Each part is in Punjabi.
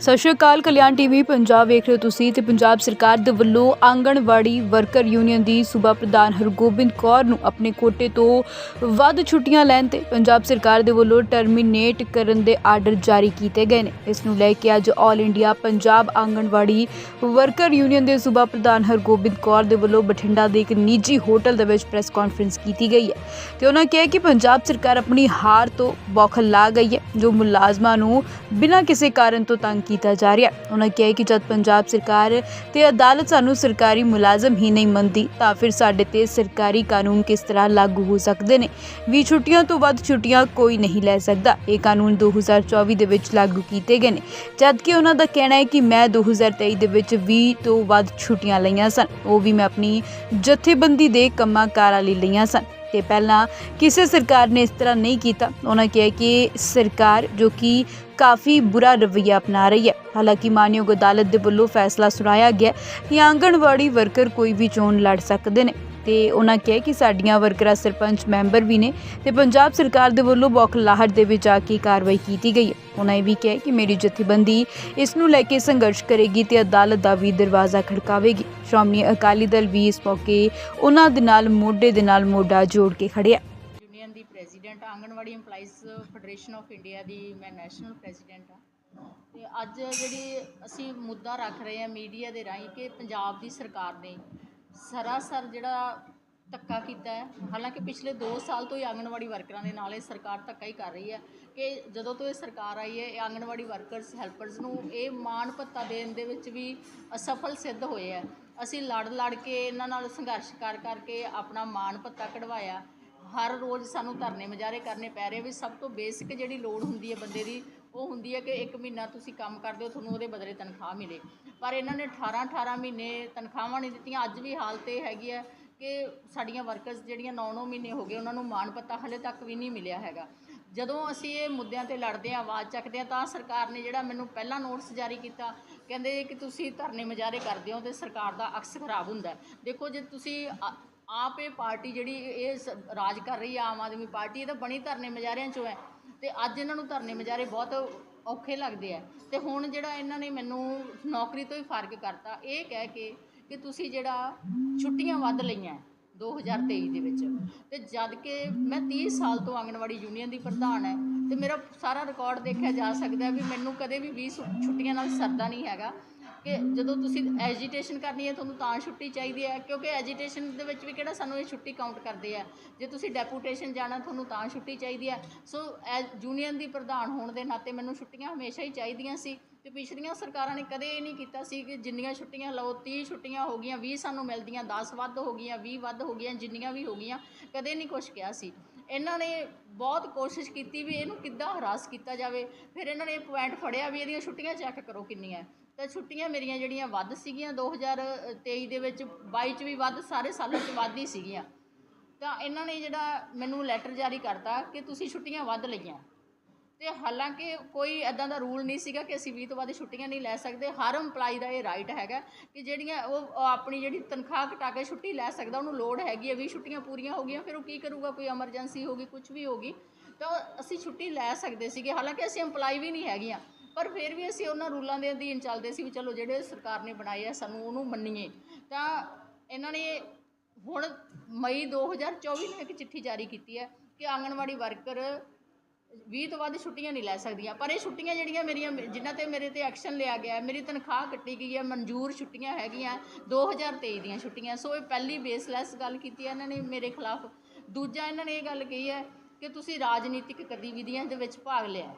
ਸਤਿ ਸ਼੍ਰੀ ਅਕਾਲ, ਕਲਿਆਣ ਟੀਵੀ ਪੰਜਾਬ ਵੇਖ ਰਹੇ ਹੋ ਤੁਸੀਂ ਤੇ ਪੰਜਾਬ ਸਰਕਾਰ ਦੇ ਵੱਲੋਂ ਆਂਗਣਵਾੜੀ ਵਰਕਰ ਯੂਨੀਅਨ ਦੀ ਸੂਬਾ ਪ੍ਰਧਾਨ ਹਰਗੋਬਿੰਦ ਕੌਰ ਨੂੰ ਆਪਣੇ ਕੋਟੇ ਤੋਂ ਵੱਧ ਛੁੱਟੀਆਂ ਲੈਣ ਤੇ ਪੰਜਾਬ ਸਰਕਾਰ ਦੇ ਵੱਲੋਂ ਟਰਮੀਨੇਟ ਕਰਨ ਦੇ ਆਰਡਰ ਜਾਰੀ ਕੀਤੇ ਗਏ ਨੇ। ਇਸ ਨੂੰ ਲੈ ਕੇ ਅੱਜ all India Punjab anganwadi worker union ਦੇ ਸੂਬਾ ਪ੍ਰਧਾਨ ਹਰਗੋਬਿੰਦ ਕੌਰ ਦੇ ਵੱਲੋਂ ਬਠਿੰਡਾ ਦੇ ਇੱਕ ਨਿੱਜੀ ਹੋਟਲ ਦੇ ਵਿੱਚ ਪ੍ਰੈਸ ਕਾਨਫਰੰਸ ਕੀਤੀ ਗਈ ਹੈ ਤੇ ਉਹਨਾਂ ਕਿਹਾ ਕਿ ਪੰਜਾਬ ਸਰਕਾਰ ਆਪਣੀ ਹਾਰ ਤੋਂ ਬੌਖਲ ਲਾ ਗਈ ਹੈ, ਜੋ ਮੁਲਾਜ਼ਮਾਂ ਨੂੰ ਬਿਨਾਂ ਕਿਸੇ ਕਾਰਨ ਤੋਂ ਤੰਗ ਕੀਤਾ ਜਾ ਰਿਹਾ ਉਹਨਾਂ ਕਿਹਾ ਕਿ ਜਦ ਪੰਜਾਬ ਸਰਕਾਰ ਤੇ ਅਦਾਲਤ ਸਾਨੂੰ ਸਰਕਾਰੀ ਮੁਲਾਜ਼ਮ ਹੀ ਨਹੀਂ ਮੰਨਦੀ, ਤਾਂ ਫਿਰ ਸਾਡੇ ਤੇ ਸਰਕਾਰੀ ਕਾਨੂੰਨ ਕਿਸ ਤਰ੍ਹਾਂ ਲਾਗੂ ਹੋ ਸਕਦੇ ਨੇ? ਵੀ ਛੁੱਟੀਆਂ ਤੋਂ ਵੱਧ ਛੁੱਟੀਆਂ ਕੋਈ ਨਹੀਂ ਲੈ ਸਕਦਾ। ਇਹ ਕਾਨੂੰਨ 2024 ਦੇ ਵਿੱਚ ਲਾਗੂ ਕੀਤੇ ਗਏ ਨੇ। ਜਦਕਿ ਉਹਨਾਂ ਦਾ ਕਹਿਣਾ ਹੈ ਕਿ ਮੈਂ 2023 ਦੇ ਵਿੱਚ 20 ਤੋਂ ਵੱਧ ਛੁੱਟੀਆਂ ਲਈਆਂ ਸਨ, ਉਹ ਵੀ ਮੈਂ ਆਪਣੀ ਜਥੇਬੰਦੀ ਦੇ ਕੰਮਾਂ ਕਾਰਾਂ ਲਈ ਲਈਆਂ ਸਨ। ਤੇ ਪਹਿਲਾਂ ਕਿਸੇ ਸਰਕਾਰ ਨੇ ਇਸ ਤਰ੍ਹਾਂ ਨਹੀਂ ਕੀਤਾ। ਉਹਨਾਂ ਕਿਹਾ ਕਿ ਸਰਕਾਰ ਜੋ ਕਿ ਕਾਫੀ ਬੁਰਾ ਰਵੱਈਆ ਅਪਣਾ ਰਹੀ ਹੈ। ਹਾਲਾਂਕਿ ਮਾਨਯੋਗ ਅਦਾਲਤ ਦੇ ਵੱਲੋਂ ਫੈਸਲਾ ਸੁਣਾਇਆ ਗਿਆ ਕਿ ਆਂਗਣਵਾੜੀ ਵਰਕਰ ਕੋਈ ਵੀ ਚੋਣ ਲੜ ਸਕਦੇ ਨੇ। ਤੇ ਉਹਨਾਂ ਕਿਹਾ ਕਿ ਸਾਡੀਆਂ ਵਰਕਰਾਂ ਸਰਪੰਚ ਮੈਂਬਰ ਵੀ ਨੇ ਤੇ ਪੰਜਾਬ ਸਰਕਾਰ ਦੇ ਵੱਲੋਂ ਬੌਖਲਾਹਟ ਦੇ ਵਿੱਚ ਆ ਕੇ ਕਾਰਵਾਈ ਕੀਤੀ ਗਈ ਹੈ। ਉਹਨਾਂ ਇਹ ਵੀ ਕਿਹਾ ਕਿ ਮੇਰੀ ਜਥੇਬੰਦੀ ਇਸ ਨੂੰ ਲੈ ਕੇ ਸੰਘਰਸ਼ ਕਰੇਗੀ ਤੇ ਅਦਾਲਤ ਦਾ ਵੀ ਦਰਵਾਜ਼ਾ ਖੜਕਾਵੇਗੀ। ਸ਼੍ਰੋਮਣੀ ਅਕਾਲੀ ਦਲ ਵੀ ਇਸ ਮੌਕੇ ਉਹਨਾਂ ਦੇ ਨਾਲ ਮੋਢੇ ਦੇ ਨਾਲ ਮੋਢਾ ਜੋੜ ਕੇ ਖੜਿਆ union the president, anganwadi EMPLOYEES federation of India ਦੀ ਮੈਂ ਨੈਸ਼ਨਲ ਪ੍ਰੈਜ਼ੀਡੈਂਟ ਹਾਂ। ਤੇ ਅੱਜ ਜਿਹੜੀ ਅਸੀਂ ਮੁੱਦਾ ਰੱਖ ਰਹੇ ਹਾਂ ਮੀਡੀਆ ਦੇ ਰਾਹੀਂ ਕਿ ਪੰਜਾਬ ਦੀ ਸਰਕਾਰ ਨੇ ਸਰਾਸਰ ਜਿਹੜਾ ਧੱਕਾ ਕੀਤਾ ਹੈ, ਹਾਲਾਂਕਿ ਪਿਛਲੇ 2 ਸਾਲ ਤੋਂ ਹੀ ਆਂਗਣਵਾੜੀ ਵਰਕਰਾਂ ਦੇ ਨਾਲ ਇਹ ਸਰਕਾਰ ਧੱਕਾ ਹੀ ਕਰ ਰਹੀ ਹੈ ਕਿ ਜਦੋਂ ਤੋਂ ਇਹ ਸਰਕਾਰ ਆਈ ਹੈ, ਇਹ ਆਂਗਣਵਾੜੀ ਵਰਕਰਸ, ਹੈਲਪਰਸ ਨੂੰ ਇਹ ਮਾਣ ਭੱਤਾ ਦੇਣ ਦੇ ਵਿੱਚ ਵੀ ਅਸਫਲ ਸਿੱਧ ਹੋਏ ਹੈ। ਅਸੀਂ ਲੜ ਲੜ ਕੇ ਇਹਨਾਂ ਨਾਲ ਸੰਘਰਸ਼ ਕਰ ਕਰਕੇ ਆਪਣਾ ਮਾਣ ਭੱਤਾ ਕਢਵਾਇਆ। ਹਰ ਰੋਜ਼ ਸਾਨੂੰ ਧਰਨੇ ਮੁਜ਼ਾਹਰੇ ਕਰਨੇ ਪੈ ਰਹੇ ਵੀ ਸਭ ਤੋਂ ਬੇਸਿਕ ਜਿਹੜੀ ਲੋੜ ਹੁੰਦੀ ਹੈ ਬੰਦੇ ਦੀ, ਉਹ ਹੁੰਦੀ ਹੈ ਕਿ ਇੱਕ ਮਹੀਨਾ ਤੁਸੀਂ ਕੰਮ ਕਰਦੇ ਹੋ, ਤੁਹਾਨੂੰ ਉਹਦੇ ਬਦਲੇ ਤਨਖਾਹ ਮਿਲੇ। ਪਰ ਇਹਨਾਂ ਨੇ 18 18 ਮਹੀਨੇ ਤਨਖਾਹਾਂ ਨਹੀਂ ਦਿੱਤੀਆਂ। ਅੱਜ ਵੀ ਹਾਲਤ ਇਹ ਹੈਗੀ ਹੈ ਕਿ ਸਾਡੀਆਂ ਵਰਕਰਸ ਜਿਹੜੀਆਂ 9-9 ਮਹੀਨੇ ਹੋ ਗਏ, ਉਹਨਾਂ ਨੂੰ ਮਾਣ ਪੱਤਾ ਹਲੇ ਤੱਕ ਵੀ ਨਹੀਂ ਮਿਲਿਆ ਹੈਗਾ। ਜਦੋਂ ਅਸੀਂ ਇਹ ਮੁੱਦਿਆਂ ਤੇ ਲੜਦੇ ਹਾਂ, ਆਵਾਜ਼ ਚੱਕਦੇ ਹਾਂ, ਤਾਂ ਸਰਕਾਰ ਨੇ ਜਿਹੜਾ ਮੈਨੂੰ ਪਹਿਲਾਂ ਨੋਟਿਸ ਜਾਰੀ ਕੀਤਾ, ਕਹਿੰਦੇ ਕਿ ਤੁਸੀਂ ਧਰਨੇ ਮੁਜ਼ਾਹਰੇ ਕਰਦੇ ਹੋ ਤੇ ਸਰਕਾਰ ਦਾ ਅਕਸ ਖਰਾਬ ਹੁੰਦਾ ਦੇਖੋ, ਜੇ ਤੁਸੀਂ ਆਪ ਇਹ ਪਾਰਟੀ ਜਿਹੜੀ ਇਹ ਸ- ਰਾਜ ਕਰ ਰਹੀ ਹੈ, ਆਮ ਆਦਮੀ ਪਾਰਟੀ, ਇਹ ਤਾਂ ਬਣੀ ਧਰਨੇ ਮੁਜ਼ਾਹਰਿਆਂ ਚੋਂ ਹੈ। ਤੇ ਅੱਜ ਇਹਨਾਂ ਨੂੰ ਧਰਨੇ ਮੁਜ਼ਾਹਰੇ ਬਹੁਤ ਔਖੇ ਲੱਗਦੇ ਆ। ਤੇ ਹੁਣ ਜਿਹੜਾ ਇਹਨਾਂ ਨੇ ਮੈਨੂੰ ਨੌਕਰੀ ਤੋਂ ਹੀ ਫ਼ਰਕ ਕਰਤਾ, ਇਹ ਕਹਿ ਕੇ ਕਿ ਤੁਸੀਂ ਜਿਹੜਾ ਛੁੱਟੀਆਂ ਵੱਧ ਲਈਆਂ ਹੈ 2023 ਦੇ ਵਿੱਚ। ਤੇ ਜਦ ਕਿ ਮੈਂ 30 ਸਾਲ ਤੋਂ ਆਂਗਣਵਾੜੀ ਯੂਨੀਅਨ ਦੀ ਪ੍ਰਧਾਨ ਹੈ ਤੇ ਮੇਰਾ ਸਾਰਾ ਰਿਕਾਰਡ ਦੇਖਿਆ ਜਾ ਸਕਦਾ ਵੀ ਮੈਨੂੰ ਕਦੇ ਵੀ 20 ਛੁੱਟੀਆਂ ਨਾਲ ਸਰਦਾ ਨਹੀਂ ਹੈਗਾ। ਕਿ ਜਦੋਂ ਤੁਸੀਂ ਐਜੀਟੇਸ਼ਨ ਕਰਨੀ ਹੈ, ਤੁਹਾਨੂੰ ਤਾਂ ਛੁੱਟੀ ਚਾਹੀਦੀ ਹੈ, ਕਿਉਂਕਿ ਐਜੀਟੇਸ਼ਨ ਦੇ ਵਿੱਚ ਵੀ ਕਿਹੜਾ ਸਾਨੂੰ ਇਹ ਛੁੱਟੀ ਕਾਊਂਟ ਕਰਦੇ ਆ। ਜੇ ਤੁਸੀਂ ਡੈਪੂਟੇਸ਼ਨ ਜਾਣਾ, ਤੁਹਾਨੂੰ ਤਾਂ ਛੁੱਟੀ ਚਾਹੀਦੀ ਹੈ। ਸੋ ਐਜ਼ ਯੂਨੀਅਨ ਦੀ ਪ੍ਰਧਾਨ ਹੋਣ ਦੇ ਨਾਤੇ ਮੈਨੂੰ ਛੁੱਟੀਆਂ ਹਮੇਸ਼ਾ ਹੀ ਚਾਹੀਦੀਆਂ ਸੀ ਤੇ ਪਿਛਲੀਆਂ ਸਰਕਾਰਾਂ ਨੇ ਕਦੇ ਇਹ ਨਹੀਂ ਕੀਤਾ ਸੀ ਕਿ ਜਿੰਨੀਆਂ ਛੁੱਟੀਆਂ ਲਓ 30 ਛੁੱਟੀਆਂ ਹੋ ਗਈਆਂ 20 ਸਾਨੂੰ ਮਿਲਦੀਆਂ 10 ਵੱਧ ਹੋ ਗਈਆਂ 20 ਵੱਧ ਹੋ ਗਈਆਂ, ਜਿੰਨੀਆਂ ਵੀ ਹੋ ਗਈਆਂ, ਕਦੇ ਨਹੀਂ ਕੁਛ ਕਿਹਾ ਸੀ। ਇਹਨਾਂ ਨੇ ਬਹੁਤ ਕੋਸ਼ਿਸ਼ ਕੀਤੀ ਵੀ ਇਹਨੂੰ ਕਿੱਦਾਂ ਹਰਾਸ ਕੀਤਾ ਜਾਵੇ। ਫਿਰ ਇਹਨਾਂ ਨੇ ਇਹ ਪੁਆਇੰਟ ਫੜਿਆ ਵੀ ਇਹਦੀਆਂ ਛੁੱਟੀਆਂ ਚੈੱਕ ਕਰੋ ਕਿੰਨੀਆਂ ਤਾਂ ਛੁੱਟੀਆਂ ਮੇਰੀਆਂ ਜਿਹੜੀਆਂ ਵੱਧ ਸੀਗੀਆਂ 2023 ਦੇ ਵਿੱਚ 22 ਚ ਵੀ ਵੱਧ, ਸਾਰੇ ਸਾਲਾਂ 'ਚ ਵੱਧ ਹੀ ਸੀਗੀਆਂ। ਤਾਂ ਇਹਨਾਂ ਨੇ ਜਿਹੜਾ ਮੈਨੂੰ ਲੈਟਰ ਜਾਰੀ ਕਰਤਾ ਕਿ ਤੁਸੀਂ ਛੁੱਟੀਆਂ ਵੱਧ ਲਈਆਂ। ਤੇ ਹਾਲਾਂਕਿ ਕੋਈ ਐਦਾਂ ਦਾ ਰੂਲ ਨਹੀਂ ਸੀਗਾ ਕਿ ਅਸੀਂ 20 ਤੋਂ ਵੱਧ ਛੁੱਟੀਆਂ ਨਹੀਂ ਲੈ ਸਕਦੇ। ਹਰ EMPLOYE ਦਾ ਇਹ ਰਾਈਟ ਹੈਗਾ ਕਿ ਜਿਹੜੀਆਂ ਉਹ ਆਪਣੀ ਜਿਹੜੀ ਤਨਖਾਹ ਘਟਾ ਕੇ ਛੁੱਟੀ ਲੈ ਸਕਦਾ, ਉਹਨੂੰ ਲੋੜ ਹੈਗੀ ਹੈ। 20 ਛੁੱਟੀਆਂ ਪੂਰੀਆਂ ਹੋ ਗਈਆਂ, ਫਿਰ ਉਹ ਕੀ ਕਰੂਗਾ? ਕੋਈ ਐਮਰਜੈਂਸੀ ਹੋਗੀ ਕੁਝ ਵੀ ਹੋਗੀ ਤਾਂ ਅਸੀਂ ਛੁੱਟੀ ਲੈ ਸਕਦੇ ਸੀਗੇ। ਹਾਲਾਂਕਿ ਅਸੀਂ EMPLOYE ਵੀ ਨਹੀਂ ਹੈਗੀਆਂ। ਪਰ ਫਿਰ ਵੀ ਅਸੀਂ ਉਹਨਾਂ ਰੂਲਾਂ ਦੇ ਅਧੀਨ ਚੱਲਦੇ ਸੀ ਵੀ ਚਲੋ ਜਿਹੜੇ ਸਰਕਾਰ ਨੇ ਬਣਾਏ ਆ, ਸਾਨੂੰ ਉਹਨੂੰ ਮੰਨੀਏ। ਤਾਂ ਇਹਨਾਂ ਨੇ ਹੁਣ ਮਈ 2024 ਨੂੰ ਇੱਕ ਚਿੱਠੀ ਜਾਰੀ ਕੀਤੀ ਹੈ ਕਿ ਆਂਗਣਵਾੜੀ ਵਰਕਰ 20 ਤੋਂ ਵੱਧ ਛੁੱਟੀਆਂ ਨਹੀਂ ਲੈ ਸਕਦੀਆਂ। ਪਰ ਇਹ ਛੁੱਟੀਆਂ ਜਿਹੜੀਆਂ ਮੇਰੀਆਂ, ਜਿਨ੍ਹਾਂ ਤੇ ਮੇਰੇ ਤੇ ਐਕਸ਼ਨ ਲਿਆ ਗਿਆ ਮੇਰੀ ਤਨਖਾਹ ਕੱਟੀ ਗਈ ਹੈ, ਮਨਜ਼ੂਰ ਛੁੱਟੀਆਂ ਹੈਗੀਆਂ 2023 ਦੀਆਂ ਛੁੱਟੀਆਂ। ਸੋ ਇਹ ਪਹਿਲੀ ਬੇਸਲੈਸ ਗੱਲ ਕੀਤੀ ਹੈ ਇਹਨਾਂ ਨੇ ਮੇਰੇ ਖਿਲਾਫ। ਦੂਜਾ ਇਹਨਾਂ ਨੇ ਇਹ ਗੱਲ ਕਹੀ ਹੈ ਕਿ ਤੁਸੀਂ ਰਾਜਨੀਤਿਕ ਗਤੀਵਿਧੀਆਂ ਦੇ ਵਿੱਚ ਭਾਗ ਲਿਆ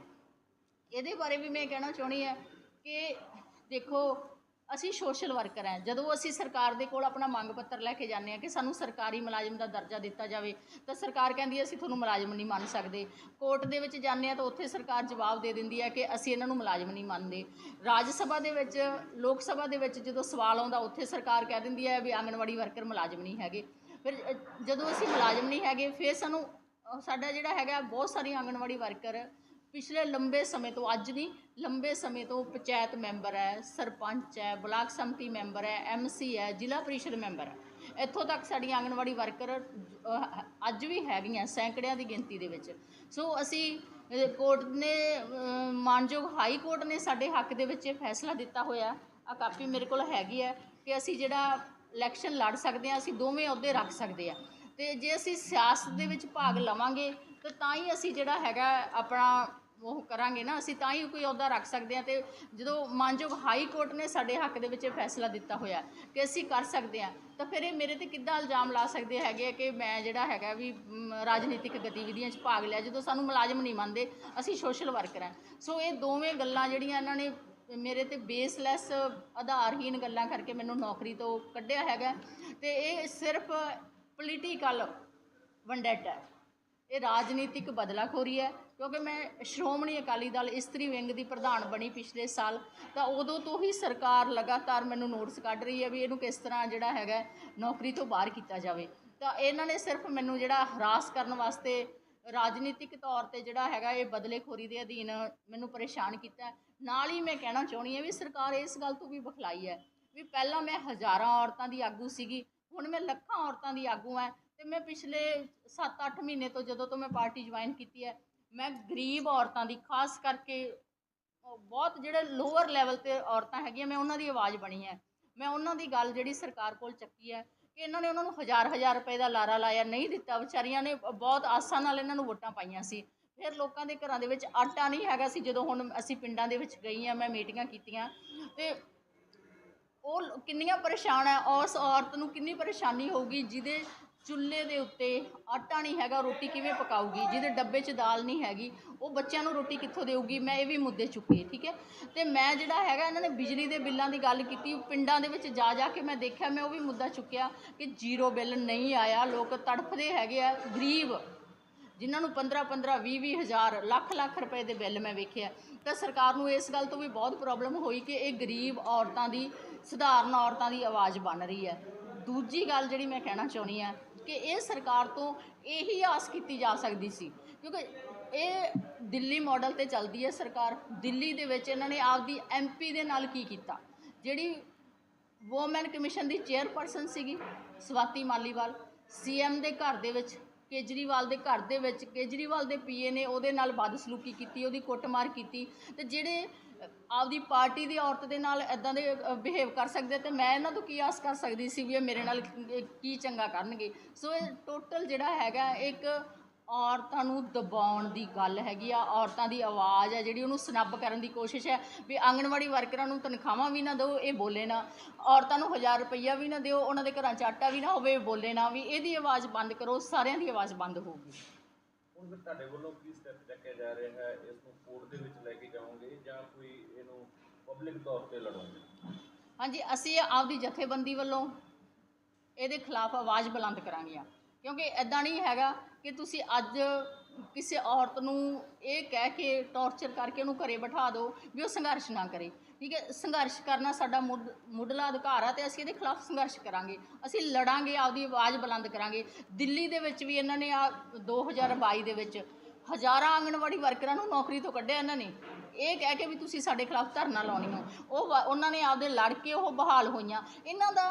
ਇਹਦੇ ਬਾਰੇ ਵੀ ਮੈਂ ਕਹਿਣਾ ਚਾਹੁੰਦੀ ਹਾਂ ਕਿ ਦੇਖੋ, ਅਸੀਂ ਸੋਸ਼ਲ ਵਰਕਰ ਹਾਂ। ਜਦੋਂ ਅਸੀਂ ਸਰਕਾਰ ਦੇ ਕੋਲ ਆਪਣਾ ਮੰਗ ਪੱਤਰ ਲੈ ਕੇ ਜਾਂਦੇ ਹਾਂ ਕਿ ਸਾਨੂੰ ਸਰਕਾਰੀ ਮੁਲਾਜ਼ਮ ਦਾ ਦਰਜਾ ਦਿੱਤਾ ਜਾਵੇ, ਤਾਂ ਸਰਕਾਰ ਕਹਿੰਦੀ ਹੈ ਅਸੀਂ ਤੁਹਾਨੂੰ ਮੁਲਾਜ਼ਮ ਨਹੀਂ ਮੰਨ ਸਕਦੇ। ਕੋਰਟ ਦੇ ਵਿੱਚ ਜਾਂਦੇ ਹਾਂ ਤਾਂ ਉੱਥੇ ਸਰਕਾਰ ਜਵਾਬ ਦੇ ਦਿੰਦੀ ਹੈ ਕਿ ਅਸੀਂ ਇਹਨਾਂ ਨੂੰ ਮੁਲਾਜ਼ਮ ਨਹੀਂ ਮੰਨਦੇ। ਰਾਜ ਸਭਾ ਦੇ ਵਿੱਚ, ਲੋਕ ਸਭਾ ਦੇ ਵਿੱਚ ਜਦੋਂ ਸਵਾਲ ਆਉਂਦਾ, ਉੱਥੇ ਸਰਕਾਰ ਕਹਿ ਦਿੰਦੀ ਹੈ ਵੀ ਆਂਗਣਵਾੜੀ ਵਰਕਰ ਮੁਲਾਜ਼ਮ ਨਹੀਂ ਹੈਗੇ। ਫਿਰ ਜਦੋਂ ਅਸੀਂ ਮੁਲਾਜ਼ਮ ਨਹੀਂ ਹੈਗੇ, ਫਿਰ ਸਾਨੂੰ ਸਾਡਾ ਜਿਹੜਾ ਹੈਗਾ ਬਹੁਤ ਸਾਰੀ ਆਂਗਣਵਾੜੀ ਵਰਕਰ ਪਿਛਲੇ ਲੰਬੇ ਸਮੇਂ ਤੋਂ, ਅੱਜ ਨਹੀਂ, ਲੰਬੇ ਸਮੇਂ ਤੋਂ ਪੰਚਾਇਤ ਮੈਂਬਰ ਹੈ, ਸਰਪੰਚ ਹੈ, ਬਲਾਕ ਸੰਮਤੀ ਮੈਂਬਰ ਹੈ ਐਮਸੀ ਹੈ, ਜ਼ਿਲ੍ਹਾ ਪ੍ਰੀਸ਼ਦ ਮੈਂਬਰ ਹੈ। ਇੱਥੋਂ ਤੱਕ ਸਾਡੀਆਂ ਆਂਗਣਵਾੜੀ ਵਰਕਰ ਅੱਜ ਵੀ ਹੈਗੀਆਂ ਸੈਂਕੜਿਆਂ ਦੀ ਗਿਣਤੀ ਦੇ ਵਿੱਚ। ਸੋ ਅਸੀਂ ਕੋਰਟ ਨੇ ਮਾਨਯੋਗ ਹਾਈ ਕੋਰਟ ਨੇ ਸਾਡੇ ਹੱਕ ਦੇ ਵਿੱਚ ਇਹ ਫੈਸਲਾ ਦਿੱਤਾ ਹੋਇਆ। ਆ ਕਾਪੀ ਮੇਰੇ ਕੋਲ ਹੈਗੀ ਹੈ ਕਿ ਅਸੀਂ ਜਿਹੜਾ ਇਲੈਕਸ਼ਨ ਲੜ ਸਕਦੇ ਹਾਂ, ਅਸੀਂ ਦੋਵੇਂ ਅਹੁਦੇ ਰੱਖ ਸਕਦੇ ਆ ਤੇ ਜੇ ਅਸੀਂ ਸਿਆਸਤ ਦੇ ਵਿੱਚ ਭਾਗ ਲਵਾਂਗੇ, ਤਾਂ ਤਾਂ ਹੀ ਅਸੀਂ ਜਿਹੜਾ ਹੈਗਾ ਆਪਣਾ ਉਹ ਕਰਾਂਗੇ ਨਾ, ਅਸੀਂ ਤਾਂ ਹੀ ਕੋਈ ਅਹੁਦਾ ਰੱਖ ਸਕਦੇ ਹਾਂ ਤੇ ਜਦੋਂ ਮਾਨਯੋਗ ਹਾਈ ਕੋਰਟ ਨੇ ਸਾਡੇ ਹੱਕ ਦੇ ਵਿੱਚ ਇਹ ਫੈਸਲਾ ਦਿੱਤਾ ਹੋਇਆ ਕਿ ਅਸੀਂ ਕਰ ਸਕਦੇ ਹਾਂ, ਤਾਂ ਫਿਰ ਇਹ ਮੇਰੇ ਤੇ ਕਿੱਦਾਂ ਇਲਜ਼ਾਮ ਲਾ ਸਕਦੇ ਹੈਗੇ ਆ ਕਿ ਮੈਂ ਜਿਹੜਾ ਹੈਗਾ ਵੀ ਰਾਜਨੀਤਿਕ ਗਤੀਵਿਧੀਆਂ 'ਚ ਭਾਗ ਲਿਆ, ਜਦੋਂ ਸਾਨੂੰ ਮੁਲਾਜ਼ਮ ਨਹੀਂ ਮੰਨਦੇ, ਅਸੀਂ ਸੋਸ਼ਲ ਵਰਕਰ ਹਾਂ। ਸੋ ਇਹ ਦੋਵੇਂ ਗੱਲਾਂ ਜਿਹੜੀਆਂ ਇਹਨਾਂ ਨੇ ਮੇਰੇ ਤੇ ਬੇਸਲੈਸ ਆਧਾਰਹੀਨ ਗੱਲਾਂ ਕਰਕੇ ਮੈਨੂੰ ਨੌਕਰੀ ਤੋਂ ਕੱਢਿਆ ਹੈਗਾ। ਤੇ ਇਹ ਸਿਰਫ ਪੋਲੀਟੀਕਲ ਵੰਡੈਟ ਹੈ। ਇਹ ਰਾਜਨੀਤਿਕ ਬਦਲਾਖੋਰੀ ਹੈ। ਕਿਉਂਕਿ ਮੈਂ ਸ਼੍ਰੋਮਣੀ ਅਕਾਲੀ ਦਲ ਇਸਤਰੀ ਵਿੰਗ ਦੀ ਪ੍ਰਧਾਨ ਬਣੀ ਪਿਛਲੇ ਸਾਲ, ਤਾਂ ਉਦੋਂ ਤੋਂ ਹੀ ਸਰਕਾਰ ਲਗਾਤਾਰ ਮੈਨੂੰ ਨੋਟਿਸ ਕੱਢ ਰਹੀ ਹੈ ਵੀ ਇਹਨੂੰ ਕਿਸ ਤਰ੍ਹਾਂ ਜਿਹੜਾ ਹੈਗਾ ਨੌਕਰੀ ਤੋਂ ਬਾਹਰ ਕੀਤਾ ਜਾਵੇ। ਤਾਂ ਇਹਨਾਂ ਨੇ ਸਿਰਫ ਮੈਨੂੰ ਜਿਹੜਾ ਹਰਾਸ ਕਰਨ ਵਾਸਤੇ ਰਾਜਨੀਤਿਕ ਤੌਰ ਤੇ ਜਿਹੜਾ ਹੈਗਾ ਇਹ ਬਦਲੇਖੋਰੀ ਦੇ ਅਧੀਨ ਮੈਨੂੰ ਪਰੇਸ਼ਾਨ ਕੀਤਾ। ਨਾਲ ਹੀ ਮੈਂ ਕਹਿਣਾ ਚਾਹੁੰਦੀ ਹਾਂ ਵੀ ਸਰਕਾਰ ਇਸ ਗੱਲ ਤੋਂ ਵੀ ਬਖਲਾਈ ਹੈ ਵੀ ਪਹਿਲਾਂ ਮੈਂ ਹਜ਼ਾਰਾਂ ਔਰਤਾਂ ਦੀ ਆਗੂ ਸੀਗੀ, ਹੁਣ ਮੈਂ ਲੱਖਾਂ ਔਰਤਾਂ ਦੀ ਆਗੂ ਹਾਂ ਤੇ ਮੈਂ ਪਿਛਲੇ 7-8 ਮਹੀਨੇ ਤੋਂ ਜਦੋਂ ਤੋਂ ਮੈਂ ਪਾਰਟੀ ਜੁਆਇਨ ਕੀਤੀ ਹੈ ਮੈਂ ਗਰੀਬ ਔਰਤਾਂ ਦੀ, ਖਾਸ ਕਰਕੇ ਬਹੁਤ ਜਿਹੜੇ ਲੋਅਰ ਲੈਵਲ ਤੇ ਔਰਤਾਂ ਹੈਗੀਆਂ, ਮੈਂ ਉਹਨਾਂ ਦੀ ਆਵਾਜ਼ ਬਣੀ ਹੈ। ਮੈਂ ਉਹਨਾਂ ਦੀ ਗੱਲ ਜਿਹੜੀ ਸਰਕਾਰ ਕੋਲ ਚੱਕੀ ਹੈ ਕਿ ਇਹਨਾਂ ਨੇ ਉਹਨਾਂ ਨੂੰ ਹਜ਼ਾਰ ਹਜ਼ਾਰ ਰੁਪਏ ਦਾ ਲਾਰਾ ਲਾਇਆ, ਨਹੀਂ ਦਿੱਤਾ। ਵਿਚਾਰੀਆਂ ਨੇ ਬਹੁਤ ਆਸਾਂ ਨਾਲ ਇਹਨਾਂ ਨੂੰ ਵੋਟਾਂ ਪਾਈਆਂ ਸੀ। ਫਿਰ ਲੋਕਾਂ ਦੇ ਘਰਾਂ ਦੇ ਵਿੱਚ ਆਟਾ ਨਹੀਂ ਹੈਗਾ ਸੀ, ਜਦੋਂ ਹੁਣ ਅਸੀਂ ਪਿੰਡਾਂ ਦੇ ਵਿੱਚ ਗਈ ਆ ਮੈਂ ਮੀਟਿੰਗਾਂ ਕੀਤੀਆਂ, ਤੇ ਉਹ ਕਿੰਨੀਆਂ ਪਰੇਸ਼ਾਨ ਹੈ, ਉਸ ਔਰਤ ਨੂੰ ਕਿੰਨੀ ਪਰੇਸ਼ਾਨੀ ਹੋਊਗੀ, ਜਿਹਦੇ ਚੁੱਲ੍ਹੇ ਦੇ ਉੱਤੇ ਆਟਾ ਨਹੀਂ ਹੈਗਾ, ਰੋਟੀ ਕਿਵੇਂ ਪਕਾਊਗੀ? ਜਿਹਦੇ ਡੱਬੇ 'ਚ ਦਾਲ ਨਹੀਂ ਹੈਗੀ, ਉਹ ਬੱਚਿਆਂ ਨੂੰ ਰੋਟੀ ਕਿੱਥੋਂ ਦੇਊਗੀ? ਮੈਂ ਇਹ ਵੀ ਮੁੱਦੇ ਚੁੱਕੇ, ਠੀਕ ਹੈ? ਤੇ ਮੈਂ ਜਿਹੜਾ ਹੈਗਾ, ਇਹਨਾਂ ਨੇ ਬਿਜਲੀ ਦੇ ਬਿੱਲਾਂ ਦੀ ਗੱਲ ਕੀਤੀ, ਪਿੰਡਾਂ ਦੇ ਵਿੱਚ ਜਾ ਜਾ ਕੇ ਮੈਂ ਦੇਖਿਆ, ਮੈਂ ਉਹ ਵੀ ਮੁੱਦਾ ਚੁੱਕਿਆ ਕਿ ਜ਼ੀਰੋ ਬਿੱਲ ਨਹੀਂ ਆਇਆ, ਲੋਕ ਤੜਫਦੇ ਹੈਗੇ ਆ, ਗਰੀਬ, ਜਿਨ੍ਹਾਂ ਨੂੰ 15 15 20 20 ਹਜ਼ਾਰ, ਲੱਖ ਲੱਖ ਰੁਪਏ ਦੇ ਬਿੱਲ ਮੈਂ ਵੇਖਿਆ। ਤਾਂ ਸਰਕਾਰ ਨੂੰ ਇਸ ਗੱਲ ਤੋਂ ਵੀ ਬਹੁਤ ਪ੍ਰੋਬਲਮ ਹੋਈ ਕਿ ਇਹ ਗਰੀਬ ਔਰਤਾਂ ਦੀ, ਸਧਾਰਨ ਔਰਤਾਂ ਦੀ ਆਵਾਜ਼ ਬਣ ਰਹੀ ਹੈ। ਦੂਜੀ ਗੱਲ ਜਿਹੜੀ ਮੈਂ ਕਹਿਣਾ ਚਾਹੁੰਦੀ ਆ ਕਿ ਇਹ ਸਰਕਾਰ ਤੋਂ ਇਹੀ ਆਸ ਕੀਤੀ ਜਾ ਸਕਦੀ ਸੀ। ਕਿਉਂਕਿ ਇਹ ਦਿੱਲੀ ਮਾਡਲ ਤੇ ਚੱਲਦੀ ਹੈ ਸਰਕਾਰ। ਦਿੱਲੀ ਦੇ ਵਿੱਚ ਇਹਨਾਂ ਨੇ ਆਪਦੀ ਐਮਪੀ ਦੇ ਨਾਲ ਕੀ ਕੀਤਾ? ਜਿਹੜੀ ਵੂਮਨ ਕਮਿਸ਼ਨ ਦੀ ਚੇਅਰਪਰਸਨ ਸੀਗੀ ਸਵਾਤੀ ਮਾਲੀਵਾਲ ਸੀਐਮ ਦੇ ਘਰ ਦੇ ਵਿੱਚ ਕੇਜਰੀਵਾਲ ਦੇ ਘਰ ਦੇ ਵਿੱਚ ਕੇਜਰੀਵਾਲ ਦੇ ਪੀਏ ਨੇ, ਉਹਦੇ ਨਾਲ ਬਦਸਲੂਕੀ ਕੀਤੀ, ਉਹਦੀ ਕੁੱਟਮਾਰ ਕੀਤੀ, ਤੇ ਜਿਹੜੇ ਆਪਦੀ ਪਾਰਟੀ ਦੀ ਔਰਤ ਦੇ ਨਾਲ ਇਦਾਂ ਦੇ ਬਿਹੇਵ ਕਰ ਸਕਦੇ ਤੇ ਮੈਂ ਇਹਨਾਂ ਤੋਂ ਕੀ ਆਸ ਕਰ ਸਕਦੀ ਸੀ ਵੀ ਇਹ ਮੇਰੇ ਨਾਲ ਕੀ- ਕੀ ਚੰਗਾ ਕਰਨਗੇ? ਸੋ ਇਹ ਟੋਟਲ ਜਿਹੜਾ ਹੈਗਾ, ਇੱਕ ਔਰਤਾਂ ਨੂੰ ਦਬਾਉਣ ਦੀ ਗੱਲ ਹੈਗੀ ਆ ਔਰਤਾਂ ਦੀ ਆਵਾਜ਼ ਹੈ ਜਿਹੜੀ ਉਹਨੂੰ ਸਨੱਬ ਕਰਨ ਦੀ ਕੋਸ਼ਿਸ਼ ਹੈ ਵੀ ਆਂਗਣਵਾੜੀ ਵਰਕਰਾਂ ਨੂੰ ਤਨਖਾਹਾਂ ਵੀ ਨਾ ਦਿਓ ਇਹ ਬੋਲੇ ਨਾ। ਔਰਤਾਂ ਨੂੰ 1000 ਰੁਪਈਆ ਵੀ ਨਾ ਦਿਓ ਉਹਨਾਂ ਦੇ ਘਰਾਂ 'ਚ ਆਟਾ ਵੀ ਨਾ ਹੋਵੇ ਇਹ ਬੋਲੇ ਨਾ ਵੀ ਇਹਦੀ ਆਵਾਜ਼ ਬੰਦ ਕਰੋ ਸਾਰਿਆਂ ਦੀ ਆਵਾਜ਼ ਬੰਦ ਹੋਊਗੀ। ਹੁਣ ਫਿਰ ਤੁਹਾਡੇ ਵੱਲੋਂ ਕੀ ਸਟੈਪ ਚੱਕਿਆ ਜਾ ਰਿਹਾ ਹੈ ਇਸ ਨੂੰ ਕੋਰਟ ਦੇ ਵਿੱਚ ਲੈ ਕੇ ਜਾਓਗੇ ਜਾਂ ਕੋਈ ਇਹਨੂੰ ਪਬਲਿਕ ਤੌਰ ਤੇ ਲੜੋਗੇ? ਹਾਂਜੀ ਅਸੀਂ ਆਪਦੀ ਜਥੇਬੰਦੀ ਵੱਲੋਂ ਇਹਦੇ ਖਿਲਾਫ ਆਵਾਜ਼ ਬੁਲੰਦ ਕਰਾਂਗੇ ਆ ਕਿਉਂਕਿ ਐਦਾਂ ਨਹੀਂ ਹੈਗਾ ਕਿ ਤੁਸੀਂ ਅੱਜ ਕਿਸੇ ਔਰਤ ਨੂੰ ਇਹ ਕਹਿ ਕੇ ਟੌਰਚਰ ਕਰਕੇ ਉਹਨੂੰ ਘਰੇ ਬਿਠਾ ਦਿਓ ਵੀ ਉਹ ਸੰਘਰਸ਼ ਨਾ ਕਰੇ। ਠੀਕ ਹੈ, ਸੰਘਰਸ਼ ਕਰਨਾ ਸਾਡਾ ਮੁੱਢ, ਮੁੱਢਲਾ ਅਧਿਕਾਰ ਆ ਤੇ ਅਸੀਂ ਇਹਦੇ ਖਿਲਾਫ ਸੰਘਰਸ਼ ਕਰਾਂਗੇ। ਅਸੀਂ ਲੜਾਂਗੇ, ਆਪਦੀ ਆਵਾਜ਼ ਬੁਲੰਦ ਕਰਾਂਗੇ। ਦਿੱਲੀ ਦੇ ਵਿੱਚ ਵੀ ਇਹਨਾਂ ਨੇ ਆ 2022 ਦੇ ਵਿੱਚ ਹਜ਼ਾਰਾਂ ਆਂਗਣਵਾੜੀ ਵਰਕਰਾਂ ਨੂੰ ਨੌਕਰੀ ਤੋਂ ਕੱਢਿਆ ਇਹਨਾਂ ਨੇ। ਇਹ ਕਹਿ ਕੇ ਵੀ ਤੁਸੀਂ ਸਾਡੇ ਖਿਲਾਫ ਧਰਨਾ ਲਾਉਣੀ ਹੋ ਉਹ ਵ ਉਹਨਾਂ ਨੇ ਆਪਦੇ ਲੜ ਕੇ ਉਹ ਬਹਾਲ ਹੋਈਆਂ। ਇਹਨਾਂ ਦਾ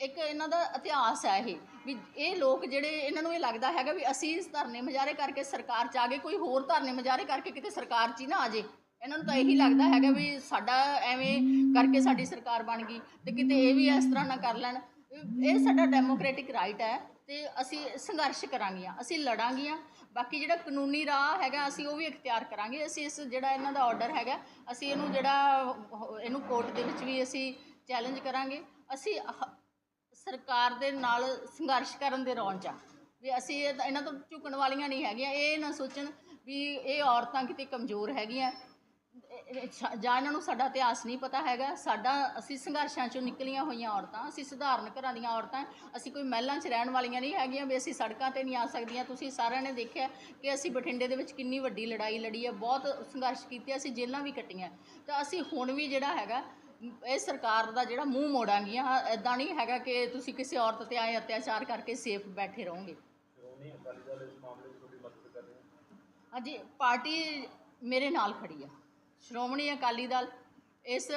ਇੱਕ ਇਹਨਾਂ ਦਾ ਇਤਿਹਾਸ ਹੈ ਇਹ, ਵੀ ਇਹ ਲੋਕ ਜਿਹੜੇ ਇਹਨਾਂ ਨੂੰ ਇਹ ਲੱਗਦਾ ਹੈਗਾ ਵੀ ਅਸੀਂ ਇਸ ਧਰਨੇ ਮੁਜ਼ਾਹਰੇ ਕਰਕੇ ਸਰਕਾਰ 'ਚ ਆ ਗਏ, ਕੋਈ ਹੋਰ ਧਰਨੇ ਮੁਜ਼ਾਹਰੇ ਕਰਕੇ ਕਿਤੇ ਸਰਕਾਰ 'ਚ ਹੀ ਨਾ ਆ ਜੇ। ਇਹਨਾਂ ਨੂੰ ਤਾਂ ਇਹੀ ਲੱਗਦਾ ਹੈਗਾ ਵੀ ਸਾਡਾ ਐਵੇਂ ਕਰਕੇ ਸਾਡੀ ਸਰਕਾਰ ਬਣ ਗਈ ਤੇ ਕਿਤੇ ਇਹ ਵੀ ਇਸ ਤਰ੍ਹਾਂ ਨਾ ਕਰ ਲੈਣ। ਇਹ ਸਾਡਾ ਡੈਮੋਕ੍ਰੈਟਿਕ ਰਾਈਟ ਹੈ। ਅਤੇ ਅਸੀਂ ਸੰਘਰਸ਼ ਕਰਾਂਗੀਆਂ, ਅਸੀਂ ਲੜਾਂਗੀਆਂ, ਬਾਕੀ ਜਿਹੜਾ ਕਾਨੂੰਨੀ ਰਾਹ ਹੈਗਾ ਅਸੀਂ ਉਹ ਵੀ ਇਖਤਿਆਰ ਕਰਾਂਗੇ, ਅਸੀਂ ਇਸ ਜਿਹੜਾ ਇਹਨਾਂ ਦਾ ਆਰਡਰ ਹੈਗਾ, ਅਸੀਂ ਇਹਨੂੰ ਜਿਹੜਾ ਇਹਨੂੰ ਕੋਰਟ ਦੇ ਵਿੱਚ ਵੀ ਅਸੀਂ ਚੈਲੰਜ ਕਰਾਂਗੇ, ਅਸੀਂ ਸਰਕਾਰ ਦੇ ਨਾਲ ਸੰਘਰਸ਼ ਕਰਨ ਦੇ ਰੌਣ 'ਚ ਆ, ਵੀ ਅਸੀਂ ਇਹ ਤਾਂ- ਇਹਨਾਂ ਤੋਂ ਝੁਕਣ ਵਾਲੀਆਂ ਨਹੀਂ ਹੈਗੀਆਂ, ਇਹ ਨਾ ਸੋਚਣ ਵੀ ਇਹ ਔਰਤਾਂ ਕਿਤੇ ਕਮਜ਼ੋਰ ਹੈਗੀਆਂ ਜਾਂ ਇਹਨਾਂ ਨੂੰ ਸਾਡਾ ਇਤਿਹਾਸ ਨਹੀਂ ਪਤਾ ਹੈਗਾ। ਸਾਡਾ ਅਸੀਂ ਸੰਘਰਸ਼ਾਂ ਚੋਂ ਨਿਕਲੀਆਂ ਹੋਈਆਂ ਔਰਤਾਂ ਅਸੀਂ ਸਧਾਰਨ ਘਰਾਂ ਦੀਆਂ ਔਰਤਾਂ ਅਸੀਂ ਕੋਈ ਮਹਿਲਾਂ 'ਚ ਰਹਿਣ ਵਾਲੀਆਂ ਨਹੀਂ ਹੈਗੀਆਂ ਵੀ ਅਸੀਂ ਸੜਕਾਂ ਤੇ ਨਹੀਂ ਆ ਸਕਦੀਆਂ। ਤੁਸੀਂ ਸਾਰਿਆਂ ਨੇ ਦੇਖਿਆ ਕਿ ਅਸੀਂ ਬਠਿੰਡੇ ਦੇ ਵਿੱਚ ਕਿੰਨੀ ਵੱਡੀ ਲੜਾਈ ਲੜੀ ਹੈ ਬਹੁਤ ਸੰਘਰਸ਼ ਕੀਤੇ ਅਸੀਂ ਜੇਲ੍ਹਾਂ ਵੀ ਕੱਟੀਆਂ। ਤਾਂ ਅਸੀਂ ਹੁਣ ਵੀ ਜਿਹੜਾ ਹੈਗਾ ਇਹ ਸਰਕਾਰ ਦਾ ਜਿਹੜਾ ਮੂੰਹ ਮੋੜਾਂਗੀਆਂ ਐਦਾਂ ਨਹੀਂ ਹੈਗਾ ਕਿ ਤੁਸੀਂ ਕਿਸੇ ਔਰਤ ਤੇ ਆਏ ਅਤਿਆਚਾਰ ਕਰਕੇ ਸੇਫ ਬੈਠੇ ਰਹੋਗੇ। ਹਾਂਜੀ ਪਾਰਟੀ ਮੇਰੇ ਨਾਲ ਖੜੀ ਆ। ਸ਼੍ਰੋਮਣੀ ਅਕਾਲੀ ਦਲ ਇਸ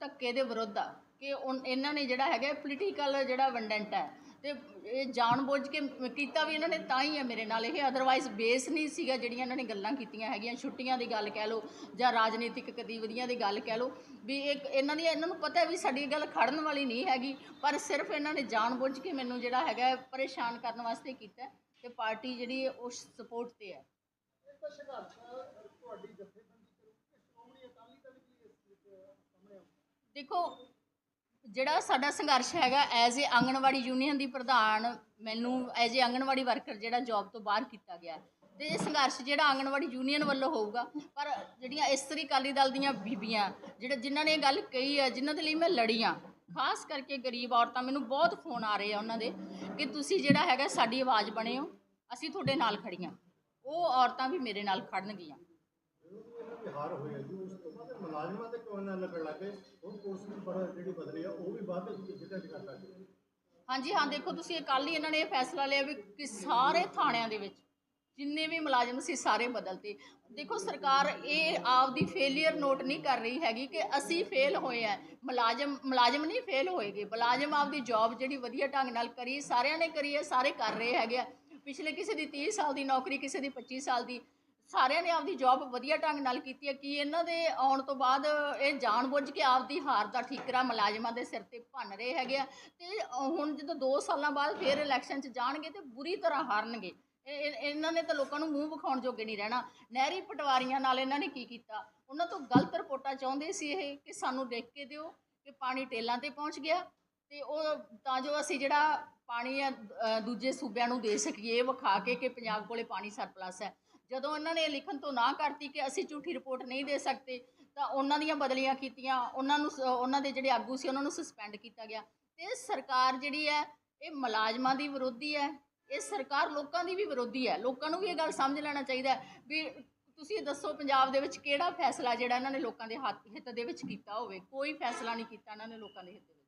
ਧੱਕੇ ਦੇ ਵਿਰੁੱਧ ਆ ਕਿ ਉਨ- ਇਹਨਾਂ ਨੇ ਜਿਹੜਾ ਹੈਗਾ ਪੋਲੀਟੀਕਲ ਜਿਹੜਾ ਵੰਡੈਂਟ ਹੈ ਤੇ ਇਹ ਜਾਣਬੁੱਝ ਕੇ ਕੀਤਾ ਵੀ ਇਹਨਾਂ ਨੇ ਤਾਂ ਹੀ ਹੈ ਮੇਰੇ ਨਾਲ ਇਹ ਅਦਰਵਾਈਜ਼ ਬੇਸ ਨਹੀਂ ਸੀਗਾ ਜਿਹੜੀਆਂ ਇਹਨਾਂ ਨੇ ਗੱਲਾਂ ਕੀਤੀਆਂ ਹੈਗੀਆਂ, ਛੁੱਟੀਆਂ ਦੀ ਗੱਲ ਕਹਿ ਲਓ ਜਾਂ ਰਾਜਨੀਤਿਕ ਗਤੀਵਿਧੀਆਂ ਦੀ ਗੱਲ ਕਹਿ ਲਓ, ਵੀ ਇਹ ਇਹਨਾਂ ਦੀ, ਇਹਨਾਂ ਨੂੰ ਪਤਾ ਵੀ ਸਾਡੀ ਗੱਲ ਖੜਨ ਵਾਲੀ ਨਹੀਂ ਹੈਗੀ, ਪਰ ਸਿਰਫ ਇਹਨਾਂ ਨੇ ਜਾਣਬੁੱਝ ਕੇ ਮੈਨੂੰ ਜਿਹੜਾ ਹੈਗਾ ਪਰੇਸ਼ਾਨ ਕਰਨ ਵਾਸਤੇ ਕੀਤਾ ਹੈ ਤੇ ਪਾਰਟੀ ਜਿਹੜੀ ਹੈ ਉਹ ਸਪੋਰਟ ਤੇ ਹੈ। ਦੇਖੋ, ਜਿਹੜਾ ਸਾਡਾ ਸੰਘਰਸ਼ ਹੈਗਾ ਐਜ਼ ਏ ਆਂਗਣਵਾੜੀ ਯੂਨੀਅਨ ਦੀ ਪ੍ਰਧਾਨ, ਮੈਨੂੰ ਐਜ਼ ਏ ਆਂਗਣਵਾੜੀ ਵਰਕਰ ਜਿਹੜਾ ਜੌਬ ਤੋਂ ਬਾਹਰ ਕੀਤਾ ਗਿਆ। ਤੇ ਇਹ ਸੰਘਰਸ਼ ਜਿਹੜਾ ਆਂਗਣਵਾੜੀ ਯੂਨੀਅਨ ਵੱਲੋਂ ਹੋਊਗਾ, ਪਰ ਜਿਹੜੀਆਂ ਇਸਤਰੀ ਅਕਾਲੀ ਦਲ ਦੀਆਂ ਬੀਬੀਆਂ, ਜਿਹੜੇ ਜਿਨ੍ਹਾਂ ਨੇ ਇਹ ਗੱਲ ਕਹੀ ਹੈ, ਜਿਨ੍ਹਾਂ ਦੇ ਲਈ ਮੈਂ ਲੜੀ ਹਾਂ, ਖਾਸ ਕਰਕੇ ਗਰੀਬ ਔਰਤਾਂ, ਮੈਨੂੰ ਬਹੁਤ ਫੋਨ ਆ ਰਹੇ ਆ ਉਹਨਾਂ ਦੇ, ਕਿ ਤੁਸੀਂ ਜਿਹੜਾ ਹੈਗਾ ਸਾਡੀ ਆਵਾਜ਼ ਬਣੇ ਹੋ, ਅਸੀਂ ਤੁਹਾਡੇ ਨਾਲ ਖੜੀਆਂ ਉਹ ਔਰਤਾਂ ਵੀ ਮੇਰੇ ਨਾਲ ਖੜਨਗੀਆਂ ਇਹਨਾਂ ਦੀ ਜੀ, ਉਸ ਤੋਂ ਬਾਅਦ ਮੁਲਾਜ਼ਮਾਂ ਤੇ ਕਿਉਂ ਨਾ ਲੱਗਣ ਲੱਗੇ ਹੁਣ ਜਿਹੜੀ ਬਦਲੀ ਆ, ਉਹ ਵੀ ਬਾਅਦ ਵਿੱਚ ਜ਼ਿਲ੍ਹਾ ਚ ਕਰ ਸਕਦੇ ਹਾਂਜੀ, ਹਾਂ, ਦੇਖੋ, ਤੁਸੀਂ ਕੱਲ ਹੀ ਇਹਨਾਂ ਨੇ ਇਹ ਫੈਸਲਾ ਲਿਆ ਵੀ ਕਿ ਸਾਰੇ ਥਾਣਿਆਂ ਦੇ ਵਿੱਚ ਜਿੰਨੇ ਵੀ ਮੁਲਾਜ਼ਮ ਸੀ, ਸਾਰੇ ਬਦਲਤੇ। ਦੇਖੋ, ਸਰਕਾਰ ਇਹ ਆਪਦੀ ਫੇਲਿਅਰ ਨੋਟ ਨਹੀਂ ਕਰ ਰਹੀ ਹੈਗੀ ਕਿ ਅਸੀਂ ਫੇਲ ਹੋਏ ਆ। ਮੁਲਾਜ਼ਮ ਮੁਲਾਜ਼ਮ ਨਹੀਂ ਫੇਲ ਹੋਏਗੇ। ਮੁਲਾਜ਼ਮ ਆਪਦੀ ਜੌਬ ਜਿਹੜੀ ਵਧੀਆ ਢੰਗ ਨਾਲ ਕਰੀ, ਸਾਰਿਆਂ ਨੇ ਕਰੀ ਹੈ, ਸਾਰੇ ਕਰ ਰਹੇ ਹੈਗੇ ਆ। ਪਿਛਲੇ ਕਿਸੇ ਦੀ 30 ਸਾਲ ਦੀ ਨੌਕਰੀ, ਕਿਸੇ ਦੀ 25 ਸਾਲ ਦੀ ਸਾਰਿਆਂ ਨੇ ਆਪਦੀ ਜੌਬ ਵਧੀਆ ਢੰਗ ਨਾਲ ਕੀਤੀ ਹੈ ਕਿ ਇਹਨਾਂ ਦੇ ਆਉਣ ਤੋਂ ਬਾਅਦ ਇਹ ਜਾਣਬੁੱਝ ਕੇ ਆਪਦੀ ਹਾਰ ਦਾ ਠੀਕਰਾ ਮੁਲਾਜ਼ਮਾਂ ਦੇ ਸਿਰ ਤੇ ਭੰਨ ਰਹੇ ਹੈਗੇ ਆ ਤੇ ਹੁਣ ਜਦੋਂ 2 ਸਾਲਾਂ ਬਾਅਦ ਫੇਰ ਇਲੈਕਸ਼ਨ 'ਚ ਜਾਣਗੇ ਤੇ ਬੁਰੀ ਤਰ੍ਹਾਂ ਹਾਰਨਗੇ। ਇਹ- ਇਹ- ਇਹਨਾਂ ਨੇ ਤਾਂ ਲੋਕਾਂ ਨੂੰ ਮੂੰਹ ਵਿਖਾਉਣ ਜੋਗੇ ਨਹੀਂ ਰਹਿਣਾ। ਨਹਿਰੀ ਪਟਵਾਰੀਆਂ ਨਾਲ ਇਹਨਾਂ ਨੇ ਕੀ ਕੀਤਾ? ਉਹਨਾਂ ਤੋਂ ਗਲਤ ਰਿਪੋਰਟਾਂ ਚਾਹੁੰਦੇ ਸੀ ਇਹ ਕਿ ਸਾਨੂੰ ਦੇਖ ਕੇ ਦਿਓ ਕਿ ਪਾਣੀ ਟੇਲਾਂ ਤੇ ਪਹੁੰਚ ਗਿਆ ਤੇ ਉਹ ਤਾਂ ਜੋ ਅਸੀਂ ਜਿਹੜਾ ਪਾਣੀ ਆ ਦੂਜੇ ਸੂਬਿਆਂ ਨੂੰ ਦੇ ਸਕੀਏ ਵਿਖਾ ਕੇ ਕਿ ਪੰਜਾਬ ਕੋਲੇ ਪਾਣੀ ਸਰਪਲਸ ਹੈ। ਜਦੋਂ ਇਹਨਾਂ ਨੇ ਲਿਖਣ ਤੋਂ ਨਾ ਕਰਤੀ ਕਿ ਅਸੀਂ ਝੂਠੀ ਰਿਪੋਰਟ ਨਹੀਂ ਦੇ ਸਕਦੇ, ਤਾਂ ਉਹਨਾਂ ਦੀਆਂ ਬਦਲੀਆਂ ਕੀਤੀਆਂ, ਉਹਨਾਂ ਨੂੰ ਉਹਨਾਂ ਦੇ ਜਿਹੜੇ ਆਗੂ ਸੀ, ਉਹਨਾਂ ਨੂੰ ਸਸਪੈਂਡ ਕੀਤਾ ਗਿਆ। ਤੇ ਸਰਕਾਰ ਜਿਹੜੀ ਹੈ, ਇਹ ਮੁਲਾਜ਼ਮਾਂ ਦੀ ਵਿਰੋਧੀ ਹੈ, ਇਹ ਸਰਕਾਰ ਲੋਕਾਂ ਦੀ ਵੀ ਵਿਰੋਧੀ ਹੈ। ਲੋਕਾਂ ਨੂੰ ਵੀ ਇਹ ਗੱਲ ਸਮਝ ਲੈਣਾ ਚਾਹੀਦਾ ਵੀ ਤੁਸੀਂ ਦੱਸੋ ਪੰਜਾਬ ਦੇ ਵਿੱਚ ਕਿਹੜਾ ਫੈਸਲਾ ਜਿਹੜਾ ਇਹਨਾਂ ਨੇ ਲੋਕਾਂ ਦੇ ਹੱਥ, ਹਿੱਤ ਦੇ ਵਿੱਚ ਕੀਤਾ ਹੋਵੇ। ਕੋਈ ਫੈਸਲਾ ਨਹੀਂ ਕੀਤਾ ਇਹਨਾਂ ਨੇ ਲੋਕਾਂ ਦੇ ਹਿੱਤ ਦੇ ਵਿੱਚ।